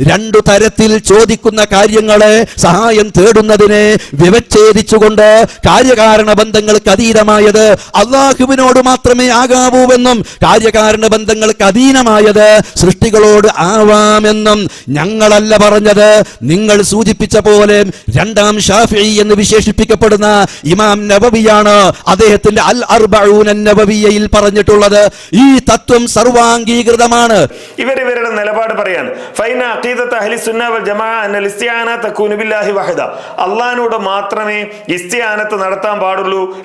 രണ്ടു തരത്തിൽ ചോദിക്കുന്ന കാര്യങ്ങളെ സഹായം തേടുന്നതിനെ വിവച്ഛേദിച്ചുകൊണ്ട് കാര്യകാരണ ബന്ധങ്ങൾക്ക് അതീതമായത് അള്ളാഹുവിനോട് മാത്രമേ ആകാവൂവെന്നും കാര്യകാരണ ബന്ധങ്ങൾക്ക് അധീനമായത് സൃഷ്ടികളോട് ആവാമെന്നും ഞങ്ങളല്ല പറഞ്ഞത്. നിങ്ങൾ സൂചിപ്പിച്ച പോലെ രണ്ടാം ഷാഫി എന്ന് വിശേഷിപ്പിക്കപ്പെടുന്ന ഇമാം നബവിയാണ് അദ്ദേഹത്തിന്റെ അൽ അർബഊന നബവിയയിൽ പറഞ്ഞിട്ടുള്ളത്. ഈ തത്വം സർവാംഗീകൃതമാണ്. ഇവർ ഇവരുടെ നിലപാട് പറയാൻ ഫൈന അള്ളാഹിനോട് മാത്രമേ ഇസ്തിയാനത്ത് നടത്താൻ പാടുള്ളൂ.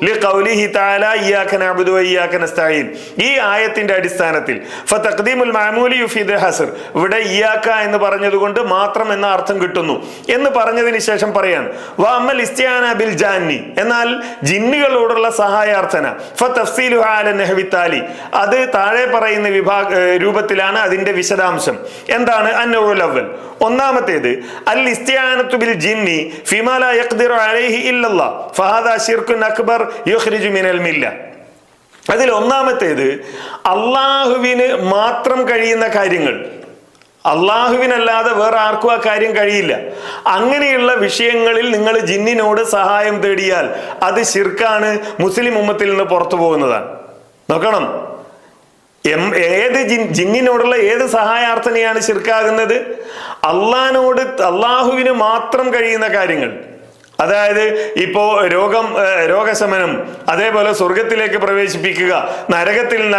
ഈ ആയത്തിന്റെ അടിസ്ഥാനത്തിൽ ഇവിടെ ഇയ്യാക എന്ന് പറഞ്ഞതുകൊണ്ട് മാത്രം എന്ന അർത്ഥം കിട്ടുന്നു. എന്ന് പറഞ്ഞതിന് ശേഷം പറയാൻ ഇസ്തിആന ബിൽ ജാന്നി. എന്നാൽ ജിന്നുകളോടുള്ള സഹായാർത്ഥന അത് താഴെ പറയുന്ന വിഭാഗ രൂപത്തിലാണ് അതിന്റെ വിശദാംശം. എന്താണ്? അന്നൗൽ അവൽ ഒന്നാമത്തേത് അൽ ഇസ്തിയാനത്തു ബിൽ ജിന്നി ഫിമാല യഖ്ദിറു അലൈഹി ഇല്ലല്ലാ. ഫഹാദാ ശിർക്കുൻ അക്ബർ യുഖ്രിജു മിനൽ മില്ല. അതിൽ ഒന്നാമത്തേത് അള്ളാഹുവിന് മാത്രം കഴിയുന്ന കാര്യങ്ങൾ. അള്ളാഹുവിനല്ലാതെ വേറെ ആർക്കും ആ കാര്യം കഴിയില്ല. അങ്ങനെയുള്ള വിഷയങ്ങളിൽ നിങ്ങൾ ജിന്നിനോട് സഹായം തേടിയാൽ അത് ശിർക്കാണ് മുസ്ലിം ഉമ്മത്തിൽ നിന്ന് പുറത്തു പോകുന്നതാണ്. നോക്കണം. ഏത് ജിന്നിനോടുള്ള ഏത് സഹായാർത്ഥനയാണ് ശിർക്കാകുന്നത്? അള്ളഹാനോട് അള്ളാഹുവിന് മാത്രം കഴിയുന്ന കാര്യങ്ങൾ. അതായത് ഇപ്പോ രോഗം രോഗശമനം അതേപോലെ സ്വർഗത്തിലേക്ക് പ്രവേശിപ്പിക്കുക നരകത്തിൽ നിന്ന്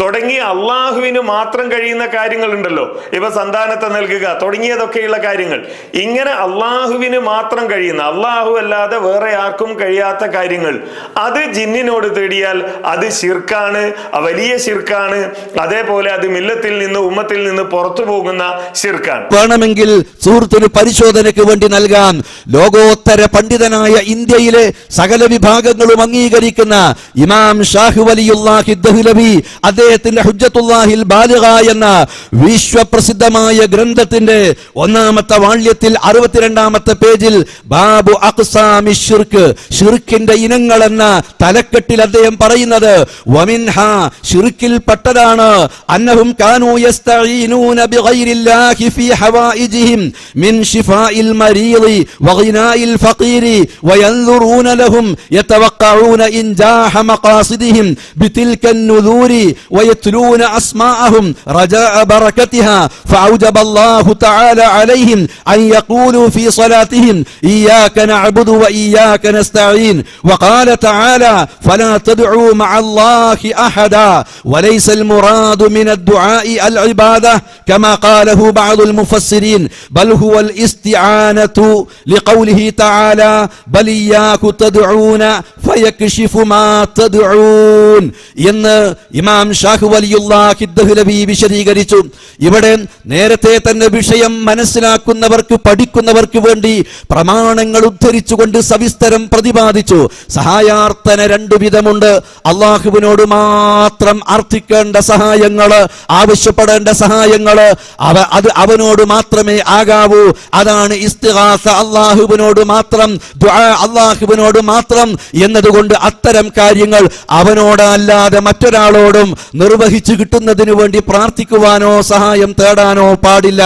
തുടങ്ങി അള്ളാഹുവിന് മാത്രം കഴിയുന്ന കാര്യങ്ങളുണ്ടല്ലോ. ഇപ്പൊ സന്താനത്തെ നൽകുക തുടങ്ങിയതൊക്കെയുള്ള കാര്യങ്ങൾ. ഇങ്ങനെ അള്ളാഹുവിന് മാത്രം കഴിയുന്ന അള്ളാഹു അല്ലാതെ വേറെ ആർക്കും കഴിയാത്ത കാര്യങ്ങൾ. അത് ജിന്നിനോട് തേടിയാൽ അത് ശിർക്കാണ് വലിയ ശിർക്കാണ്. അതേപോലെ അത് മില്ലത്തിൽ നിന്ന് ഉമ്മത്തിൽ നിന്ന് പുറത്തു പോകുന്ന ശിർക്കാണ്. വേണമെങ്കിൽ സുഹൃത്തിന് പരിശോധനയ്ക്ക് വേണ്ടി നൽകാൻ ലോകോത്തര പണ്ഡിതനായ ഇന്ത്യയിലെ സകല വിഭാഗങ്ങളും അംഗീകരിക്കുന്ന ഇമാം ഷാഹു വലിയുല്ലാഹി ദഹ്ലവി അദ്ദേഹത്തിന്റെ ഹുജ്ജത്തുല്ലാഹിൽ ബാലിക എന്ന വിശ്വപ്രസിദ്ധമായ ഗ്രന്ഥത്തിന്റെ ഒന്നാമത്തെ വാള്യത്തിൽ അറുപത്തിരണ്ടാമത്തെ പേജിൽ ബാബു അഖ്സാമി ഷിർക്ക് ഷിർക്കിന്റെ ഇനങ്ങൾ എന്ന തലക്കെട്ടിൽ അദ്ദേഹം പറയുന്നത് വമിൻഹ ഷിർക്കിൽ പെട്ടതാണ്. അന്നഹും കാനൂ യസ്തഈനൂന ബിഗൈരില്ലാഹി ഫീ ഹവായിജിഹിം മിൻ ശിഫാഇൽ മരീദി വഗിനാഇൽ الفقير وينذرون لهم يتوقعون إنجاح مقاصدهم بتلك النذور ويتلون أسماءهم رجاء بركتها فأوجب الله تعالى عليهم أن يقولوا في صلاتهم إياك نعبد وإياك نستعين وقال تعالى فلا تدعوا مع الله أحدا وليس المراد من الدعاء العبادة كما قاله بعض المفسرين بل هو الاستعانة لقوله تعالى بل إياك تدعون فيكشف ما تدعون എന്ന് ഇമാം ഷാഹു വലിയുല്ലാഹി ദഹ്ലവി വിശദീകരിച്ചു ഇവിടെ നേരത്തെ തന്നെ വിഷയം മനസ്സിലാക്കുന്നവർക്ക് പഠിക്കുന്നവർക്ക് വേണ്ടി പ്രമാണങ്ങൾ ഉദ്ധരിച്ചുകൊണ്ട് സവിസ്തരം പ്രതിപാദിച്ചു സഹായാർത്ഥന രണ്ടു വിധമുണ്ട് അള്ളാഹുവിനോട് മാത്രം അർത്ഥിക്കേണ്ട സഹായങ്ങള് ആവശ്യപ്പെടേണ്ട സഹായങ്ങള് അവ അത് അവനോട് മാത്രമേ ആകാവൂ അതാണ് ഇസ്തിഹാസ അള്ളാഹുവിനോട് മാത്രം അള്ളാഹുവിനോട് മാത്രം എന്നതുകൊണ്ട് അത്തരം കാര്യങ്ങൾ അവനോടല്ലാതെ മറ്റൊരാളോടും നിർവഹിച്ചു കിട്ടുന്നതിന് വേണ്ടി പ്രാർത്ഥിക്കുവാനോ സഹായം തേടാനോ പാടില്ല.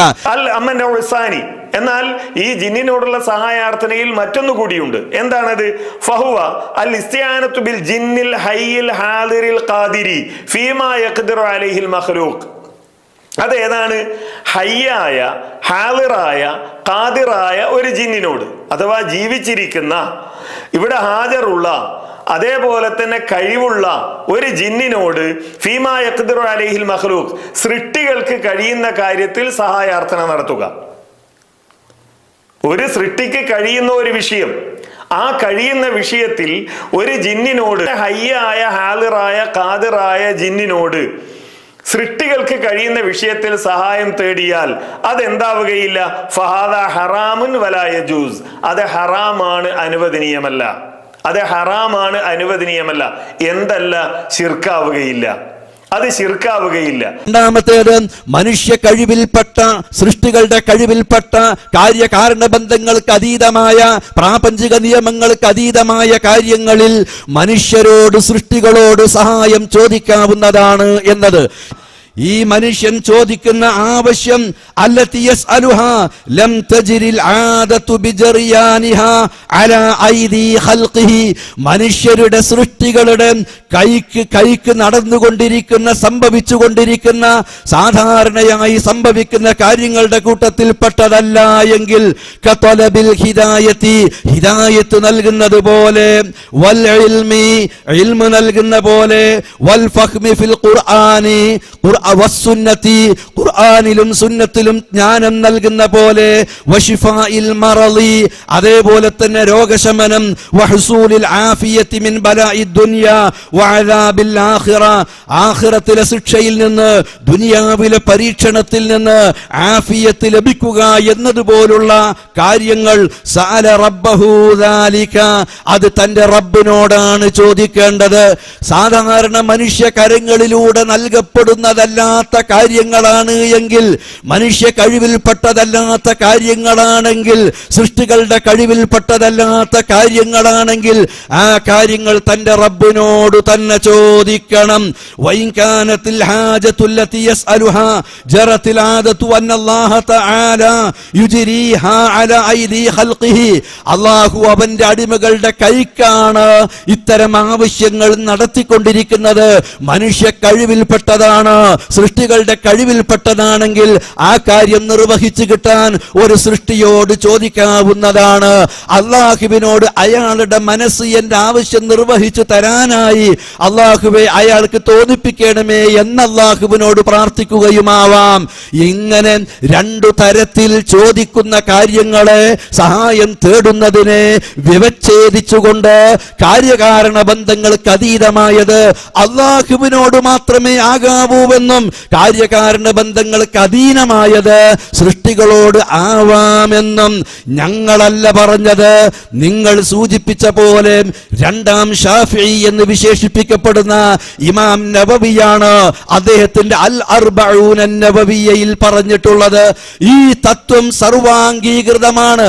എന്നാൽ ഈ ജിന്നിനോടുള്ള സഹായാർത്ഥനയിൽ മറ്റൊന്നു കൂടിയുണ്ട്. എന്താണത്? ഫഹുവ അൽ ഇസ്തിയാനത്തു ബിൽ ജിന്നിൽ ഹയ്യിൽ ഹാദിറിൽ ഖാദിരി ഫീമാ യഖ്ദിറു അലൈഹിൽ മഖ്ലൂഖ്. അത് ഏതാണ് ഹയ്യായ ഹാലിറായ ഖാദിറായ ഒരു ജിന്നിനോട് അഥവാ ജീവിച്ചിരിക്കുന്ന ഇവിടെ ഹാജറുള്ള അതേപോലെ തന്നെ കഴിവുള്ള ഒരു ജിന്നിനോട് ഫീമാ യഖ്ദിറു അലൈഹിൽ മഹ്ലൂഖ് സൃഷ്ടികൾക്ക് കഴിയുന്ന കാര്യത്തിൽ സഹായാർത്ഥന നടത്തുക. ഒരു സൃഷ്ടിക്ക് കഴിയുന്ന ഒരു വിഷയം ആ കഴിയുന്ന വിഷയത്തിൽ ഒരു ജിന്നിനോട് ഹയ്യായ ഹാലിറായ കാതിറായ ജിന്നിനോട് സൃഷ്ടികൾക്ക് കഴിയുന്ന വിഷയത്തിൽ സഹായം തേടിയാൽ അതെന്താവുകയില്ല? ഫഹാദ ഹറാമുൻ വലായ ജൂസ് അത് ഹറാമാണ് അനുവദനീയമല്ല. അത് ഹറാമാണ് അനുവദനീയമല്ല. എന്തല്ല? ശിർക്കാവുകയില്ല. അത് ശിർക്കാവുകയില്ല. രണ്ടാമത്തേത് മനുഷ്യ കഴിവിൽപ്പെട്ട സൃഷ്ടികളുടെ കഴിവിൽപ്പെട്ട കാര്യകാരണ ബന്ധങ്ങൾക്ക് അതീതമായ പ്രാപഞ്ചിക നിയമങ്ങൾക്ക് അതീതമായ കാര്യങ്ങളിൽ മനുഷ്യരോട് സൃഷ്ടികളോട് സഹായം ചോദിക്കാവുന്നതാണ് എന്നത്. ഈ മനുഷ്യൻ ചോദിക്കുന്ന ആവശ്യം ലം മനുഷ്യരുടെ സൃഷ്ടികളുടെ കൈക്ക് കൈക്ക് നടന്നുകൊണ്ടിരിക്കുന്ന സംഭവിച്ചുകൊണ്ടിരിക്കുന്ന സാധാരണയായി സംഭവിക്കുന്ന കാര്യങ്ങളുടെ കൂട്ടത്തിൽപ്പെട്ടതല്ല എങ്കിൽ ഹിദായത്തി ഹിദായത്ത് നൽകുന്നത് പോലെ വൽ നൽകുന്ന പോലെ വൽ ഫഹ്മി ഫിൽ ഖുർആനി ഖുർആ വസ്സുന്നതി ഖുർആനിലും സുന്നത്തിലും ജ്ഞാനം നൽകുന്ന പോലെ മറളി അതേപോലെ തന്നെ രോഗശമനം മിൻ ആഖിറത്തിലെ ശിക്ഷയിൽ നിന്ന് ദുനിയാവിലെ പരീക്ഷണത്തിൽ നിന്ന് ആഫിയത്ത് ലഭിക്കുക എന്നതുപോലുള്ള കാര്യങ്ങൾ. സാല റബ്ബഹു ദാലിക അത് തന്റെ റബ്ബിനോടാണ് ചോദിക്കേണ്ടത്. സാധാരണ മനുഷ്യ കരങ്ങളിലൂടെ നൽകപ്പെടുന്നതല്ലാത്ത കാര്യങ്ങളാണ് എങ്കിൽ മനുഷ്യ കഴിവിൽപ്പെട്ടതല്ലാത്ത കാര്യങ്ങളാണെങ്കിൽ സൃഷ്ടികളുടെ കഴിവിൽപ്പെട്ടതല്ലാത്ത കാര്യങ്ങളാണെങ്കിൽ ആ കാര്യങ്ങൾ തന്റെ റബ്ബിനോട് തന്നെ ചോദിക്കണം. വൈകാനത്തിൽ അള്ളാഹു അവന്റെ അടിമകളുടെ കൈക്കാണ് ഇത്തരം ആവശ്യങ്ങൾ നടത്തിക്കൊണ്ടിരിക്കുന്നത്. മനുഷ്യ കഴിവിൽപ്പെട്ടതാണ്. സൃഷ്ടികളുടെ കഴിവിൽപ്പെട്ടതാണെങ്കിൽ ആ കാര്യം നിർവഹിച്ചു കിട്ടാൻ ഒരു സൃഷ്ടിയോട് ചോദിക്കാവുന്നതാണ്. അള്ളാഹുവിനോട് അയാളുടെ മനസ്സ് എന്റെ ആവശ്യം നിർവഹിച്ചു തരാനായി അള്ളാഹുവെ അയാൾക്ക് തോന്നിപ്പിക്കണമേ എന്ന് പ്രാർത്ഥിക്കുകയുമാവാം. ഇങ്ങനെ രണ്ടു തരത്തിൽ ചോദിക്കുന്ന കാര്യങ്ങളെ സഹായം തേടുന്നതിനെ വിവച്ഛേദിച്ചുകൊണ്ട് കാര്യകാരണ ബന്ധങ്ങൾക്ക് അതീതമായത് അള്ളാഹുവിനോട് മാത്രമേ ആകാവൂവെന്നും കാര്യകാരണ ബന്ധങ്ങൾക്ക് അധീനമായത് സൃഷ്ടികളോട് ആവാമെന്നും ഞങ്ങളല്ല പറഞ്ഞത്. നിങ്ങൾ സൂചിപ്പിച്ച പോലെ രണ്ടാം ഷാഫി എന്ന് വിശേഷിപ്പിക്കപ്പെടുന്ന ഇമാം നബവിയാണ് അദ്ദേഹത്തിന്റെ അൽ അർബഊന നബവിയയിൽ പറഞ്ഞിട്ടുള്ളത്. ഈ തത്വം സർവാംഗീകൃതമാണ്.